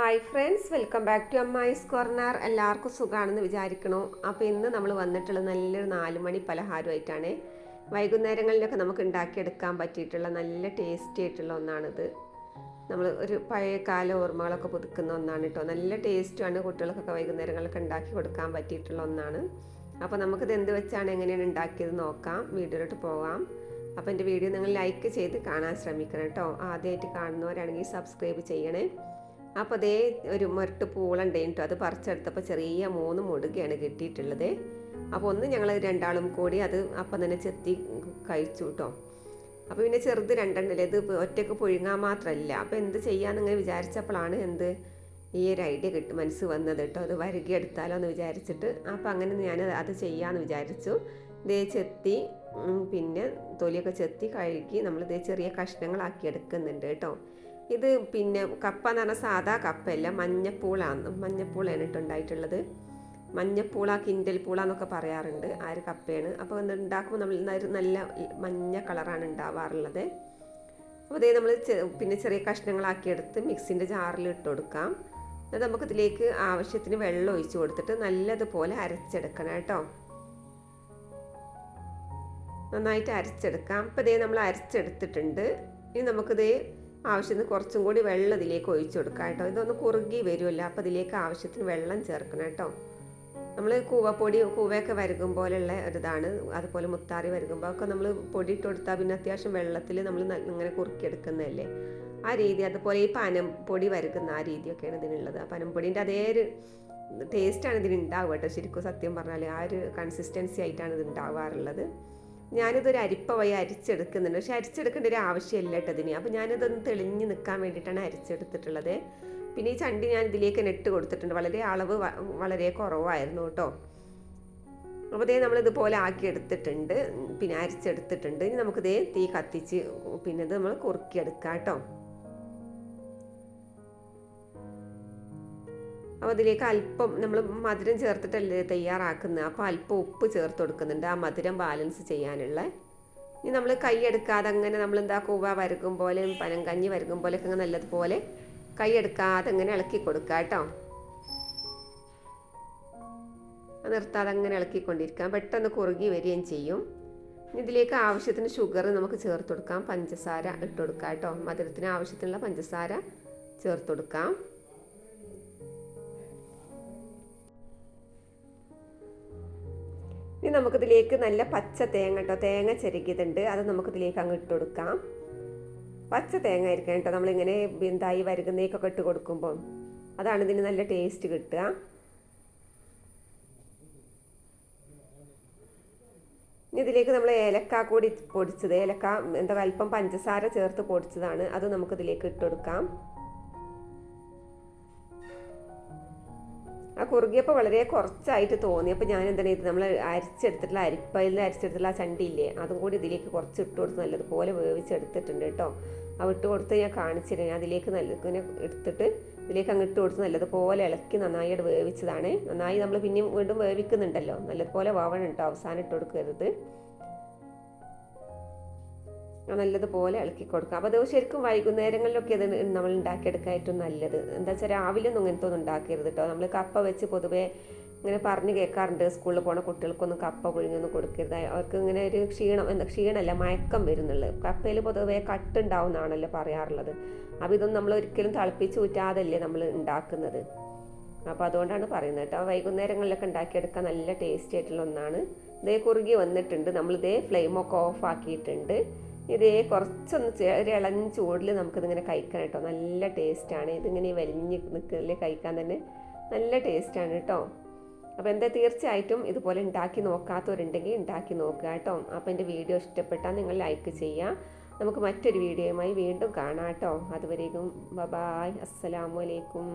Hi friends welcome back to Ammayi's corner എല്ലാവർക്കും സുഖമാണെന്ന് വിചാരിക്കണോ? അപ്പോൾ ഇന്ന് നമ്മൾ വന്നിട്ടുള്ള നല്ലൊരു നാലുമണി പലഹാരമായിട്ടാണ് വൈകുന്നേരങ്ങളിലൊക്കെ നമുക്ക് ഉണ്ടാക്കിയെടുക്കാൻ പറ്റിയിട്ടുള്ള നല്ല ടേസ്റ്റി ആയിട്ടുള്ള ഒന്നാണിത്. നമ്മൾ ഒരു പഴയ കാല ഓർമ്മകളൊക്കെ പുതുക്കുന്ന ഒന്നാണ് കേട്ടോ നല്ല ടേസ്റ്റുമാണ് കുട്ടികൾക്കൊക്കെ വൈകുന്നേരങ്ങളിലൊക്കെ ഉണ്ടാക്കി കൊടുക്കാൻ പറ്റിയിട്ടുള്ള ഒന്നാണ്. അപ്പോൾ നമുക്കിത് എന്ത് വെച്ചാണ് എങ്ങനെയാണ് ഉണ്ടാക്കിയത് നോക്കാം. വീഡിയോയിലോട്ട് പോകാം അപ്പോൾ എന്റെ വീഡിയോ നിങ്ങൾ ലൈക്ക് ചെയ്ത് കാണാൻ ശ്രമിക്കണം കേട്ടോ ആദ്യമായിട്ട് കാണുന്നവരാണെങ്കിൽ സബ്സ്ക്രൈബ് ചെയ്യണേ. അപ്പോൾ അതേ ഒരു മുരട്ട് പൂളുണ്ട് കേട്ടോ അത് പറിച്ചെടുത്തപ്പോൾ ചെറിയ മൂന്ന് മുടുകയാണ് കിട്ടിയിട്ടുള്ളത്. അപ്പോൾ ഒന്ന് ഞങ്ങൾ രണ്ടാളും കൂടി അത് അപ്പം തന്നെ ചെത്തി കഴിച്ചു കേട്ടോ അപ്പോൾ പിന്നെ ചെറുത് രണ്ടെണ്ണല്ലേ ഇത് ഒറ്റയ്ക്ക് പുഴുങ്ങാൻ മാത്രമല്ല അപ്പോൾ എന്ത് ചെയ്യാമെന്നിങ്ങനെ വിചാരിച്ചപ്പോഴാണ് എന്ത് ഈ ഒരു ഐഡിയ കിട്ടും മനസ്സ് വന്നത് കേട്ടോ. അത് വരകി എടുത്താലോ എന്ന് വിചാരിച്ചിട്ട്. അപ്പോൾ അങ്ങനെ ഞാൻ അത് ചെയ്യാമെന്ന് വിചാരിച്ചു. ഇതേ ചെത്തി പിന്നെ തൊലിയൊക്കെ ചെത്തി കഴുകി നമ്മൾ ഇതേ ചെറിയ കഷ്ണങ്ങളാക്കി എടുക്കുന്നുണ്ട് കേട്ടോ. ഇത് പിന്നെ കപ്പ എന്ന് പറഞ്ഞാൽ സാധാ കപ്പയല്ല മഞ്ഞപ്പൂളാണ്. മഞ്ഞപ്പൂളാണ് ഇട്ട് ഉണ്ടായിട്ടുള്ളത്. മഞ്ഞപ്പൂള കിൻഡൽ പൂള എന്നൊക്കെ പറയാറുണ്ട് ആ ഒരു കപ്പയാണ്. അപ്പോൾ ഉണ്ടാക്കുമ്പോൾ നമ്മൾ നല്ല മഞ്ഞ കളറാണ് ഉണ്ടാവാറുള്ളത്. അപ്പോൾ അതേ നമ്മൾ പിന്നെ ചെറിയ കഷ്ണങ്ങളാക്കി എടുത്ത് മിക്സിന്റെ ജാറിൽ ഇട്ട് കൊടുക്കാം. എന്നിട്ട് നമുക്ക് ഇതിലേക്ക് ആവശ്യത്തിന് വെള്ളം ഒഴിച്ചു കൊടുത്തിട്ട് നല്ലതുപോലെ അരച്ചെടുക്കണം കേട്ടോ. നന്നായിട്ട് അരച്ചെടുക്കാം. അപ്പോൾ ഇതേ നമ്മൾ അരച്ചെടുത്തിട്ടുണ്ട്. ഇനി നമുക്കിത് ആവശ്യത്തിന് കുറച്ചും കൂടി വെള്ളം ഇതിലേക്ക് ഒഴിച്ചു കൊടുക്കാം കേട്ടോ. ഇതൊന്ന് കുറുകി വരുമല്ലോ അപ്പോൾ ഇതിലേക്ക് ആവശ്യത്തിന് വെള്ളം ചേർക്കണം കേട്ടോ. നമ്മൾ കൂവപ്പൊടി കൂവയൊക്കെ വരകും പോലെയുള്ള ഒരിതാണ്. അതുപോലെ മുത്താറി വരകുമ്പോൾ ഒക്കെ നമ്മൾ പൊടി ഇട്ട് കൊടുത്താൽ പിന്നെ അത്യാവശ്യം വെള്ളത്തിൽ നമ്മൾ ഇങ്ങനെ കുറുക്കിയെടുക്കുന്നതല്ലേ. ആ രീതി അതുപോലെ ഈ പനം പൊടി വരകുന്ന ആ രീതിയൊക്കെയാണ് ഇതിനുള്ളത്. ആ പനംപൊടിന്റെ അതേ ഒരു ടേസ്റ്റാണ് ഇതിന് ഉണ്ടാവുക കേട്ടോ. ശരിക്കും സത്യം പറഞ്ഞാൽ ആ ഒരു കൺസിസ്റ്റൻസി ആയിട്ടാണ് ഇത് ഉണ്ടാവാറുള്ളത്. ഞാനിതൊരു അരിപ്പ വഴി അരിച്ചെടുക്കുന്നുണ്ട്. പക്ഷെ അരിച്ചെടുക്കേണ്ട ഒരു ആവശ്യമില്ല കേട്ടോ ഇതിന്. അപ്പോൾ ഞാനിതൊന്ന് തെളിഞ്ഞ് നിൽക്കാൻ വേണ്ടിയിട്ടാണ് അരിച്ചെടുത്തിട്ടുള്ളത്. പിന്നെ ഈ ചണ്ടി ഞാൻ ഇതിലേക്ക് നെട്ട് കൊടുത്തിട്ടുണ്ട്. വളരെ അളവ് വളരെ കുറവായിരുന്നു കേട്ടോ. അപ്പോൾ ഇതേ നമ്മളിതുപോലെ ആക്കി എടുത്തിട്ടുണ്ട് പിന്നെ അരിച്ചെടുത്തിട്ടുണ്ട്. ഇനി നമുക്കിതേ തീ കത്തിച്ച് പിന്നെ ഇത് നമ്മൾ കുറുക്കിയെടുക്കാം കേട്ടോ. അപ്പോൾ അതിലേക്ക് അല്പം നമ്മൾ മധുരം ചേർത്തിട്ടല്ലേ തയ്യാറാക്കുന്നത്. അപ്പോൾ അല്പം ഉപ്പ് ചേർത്ത് കൊടുക്കുന്നുണ്ട് ആ മധുരം ബാലൻസ് ചെയ്യാനുള്ള. ഇനി നമ്മൾ കൈ എടുക്കാതെ അങ്ങനെ നമ്മൾ എന്താ കൂവ വരകും പോലെ പനങ്കഞ്ഞി വരകും പോലെയൊക്കെ അങ്ങനെ നല്ലതുപോലെ കൈ എടുക്കാതെ അങ്ങനെ ഇളക്കി കൊടുക്കുക കേട്ടോ. നിർത്താതെ അങ്ങനെ ഇളക്കിക്കൊണ്ടിരിക്കാം പെട്ടെന്ന് കുറുകി വരികയും ചെയ്യും. ഇതിലേക്ക് ആവശ്യത്തിന് ഷുഗർ നമുക്ക് ചേർത്ത് കൊടുക്കാം. പഞ്ചസാര ഇട്ട് കൊടുക്കാം കേട്ടോ. മധുരത്തിന് ആവശ്യത്തിനുള്ള പഞ്ചസാര ചേർത്ത് കൊടുക്കാം. ഇനി നമുക്കിതിലേക്ക് നല്ല പച്ച തേങ്ങ കേട്ടോ തേങ്ങ ചെരുക്കിയതുണ്ട് അത് നമുക്കിതിലേക്ക് അങ്ങ് ഇട്ട് കൊടുക്കാം. പച്ച തേങ്ങ ആയിരിക്കണം കേട്ടോ നമ്മളിങ്ങനെ എന്തായി വരുന്നേക്കൊക്കെ ഇട്ട് കൊടുക്കുമ്പോൾ അതാണ് ഇതിന് നല്ല ടേസ്റ്റ് കിട്ടുക. ഇനി ഇതിലേക്ക് നമ്മൾ ഏലക്ക കൂടി പൊടിച്ചത്. ഏലക്ക എന്താ അല്പം പഞ്ചസാര ചേർത്ത് പൊടിച്ചതാണ്. അത് നമുക്കിതിലേക്ക് ഇട്ട് കൊടുക്കാം. ആ കുറുകിയപ്പോൾ വളരെ കുറച്ചായിട്ട് തോന്നി അപ്പോൾ ഞാൻ എന്താണ് ഇത് നമ്മൾ അരിച്ചെടുത്തിട്ടുള്ള അരിപ്പയിൽ അരിച്ചെടുത്തിട്ടുള്ള ആ ചണ്ടിയില്ലേ അതും കൂടി ഇതിലേക്ക് കുറച്ച് ഇട്ട് കൊടുത്ത് നല്ലതുപോലെ വേവിച്ചെടുത്തിട്ടുണ്ട് കേട്ടോ. ആ ഇട്ട് കൊടുത്ത് ഞാൻ കാണിച്ചിരുന്നു ഞാൻ അതിലേക്ക് നല്ല ഇങ്ങനെ എടുത്തിട്ട് ഇതിലേക്ക് അങ്ങ് ഇട്ട് കൊടുത്ത് നല്ലതുപോലെ ഇളക്കി നന്നായിട്ട് വേവിച്ചതാണ്. നന്നായി നമ്മൾ പിന്നെയും വീണ്ടും വേവിക്കുന്നുണ്ടല്ലോ. നല്ലതുപോലെ വാവണം കേട്ടോ അവസാനം ഇട്ട് കൊടുക്കരുത്. നല്ലതുപോലെ ഇളക്കി കൊടുക്കുക അപ്പോൾ അത് ശരിക്കും വൈകുന്നേരങ്ങളിലൊക്കെ അത് നമ്മൾ ഉണ്ടാക്കിയെടുക്കാൻ ഏറ്റവും നല്ലത്. എന്താ വെച്ചാൽ രാവിലെ ഒന്നും ഇങ്ങനത്തെ ഒന്നും ഉണ്ടാക്കരുത് കേട്ടോ. നമ്മൾ കപ്പ വെച്ച് പൊതുവേ ഇങ്ങനെ പറഞ്ഞ് കേൾക്കാറുണ്ട് സ്കൂളിൽ പോണ കുട്ടികൾക്കൊന്നും കപ്പ പുഴുങ്ങൊന്നും കൊടുക്കരുത്. അവർക്ക് ഇങ്ങനെ ഒരു ക്ഷീണം എന്താ ക്ഷീണമല്ല മയക്കം വരുന്നുള്ളത് കപ്പയിൽ പൊതുവേ കട്ടുണ്ടാവുന്നതാണല്ലോ പറയാറുള്ളത്. അപ്പോൾ ഇതൊന്നും നമ്മൾ ഒരിക്കലും തിളപ്പിച്ച് ഊറ്റാതല്ലേ നമ്മൾ ഉണ്ടാക്കുന്നത്. അപ്പോൾ അതുകൊണ്ടാണ് പറയുന്നത് കേട്ടോ. വൈകുന്നേരങ്ങളിലൊക്കെ ഉണ്ടാക്കിയെടുക്കാൻ നല്ല ടേസ്റ്റി ആയിട്ടുള്ള ഒന്നാണ്. ഇതേ കുറുകി വന്നിട്ടുണ്ട്. നമ്മളിതേ ഫ്ലെയിമൊക്കെ ഓഫ് ആക്കിയിട്ടുണ്ട്. ഇതേ കുറച്ചൊന്ന് ഒരു ഇളഞ്ഞ ചൂടിൽ നമുക്കിതിങ്ങനെ കഴിക്കണം കേട്ടോ. നല്ല ടേസ്റ്റാണ്. ഇതിങ്ങനെ വലിഞ്ഞ് നിൽക്കൽ കഴിക്കാൻ തന്നെ നല്ല ടേസ്റ്റാണ് കേട്ടോ. അപ്പോൾ എന്താ തീർച്ചയായിട്ടും ഇതുപോലെ ഉണ്ടാക്കി നോക്കാത്തവരുണ്ടെങ്കിൽ ഉണ്ടാക്കി നോക്കുക കേട്ടോ. അപ്പോൾ എന്റെ വീഡിയോ ഇഷ്ടപ്പെട്ടാൽ നിങ്ങൾ ലൈക്ക് ചെയ്യുക. നമുക്ക് മറ്റൊരു വീഡിയോയുമായി വീണ്ടും കാണാം കേട്ടോ. അതുവരേക്കും ബബായ് അസ്സലാമലൈക്കും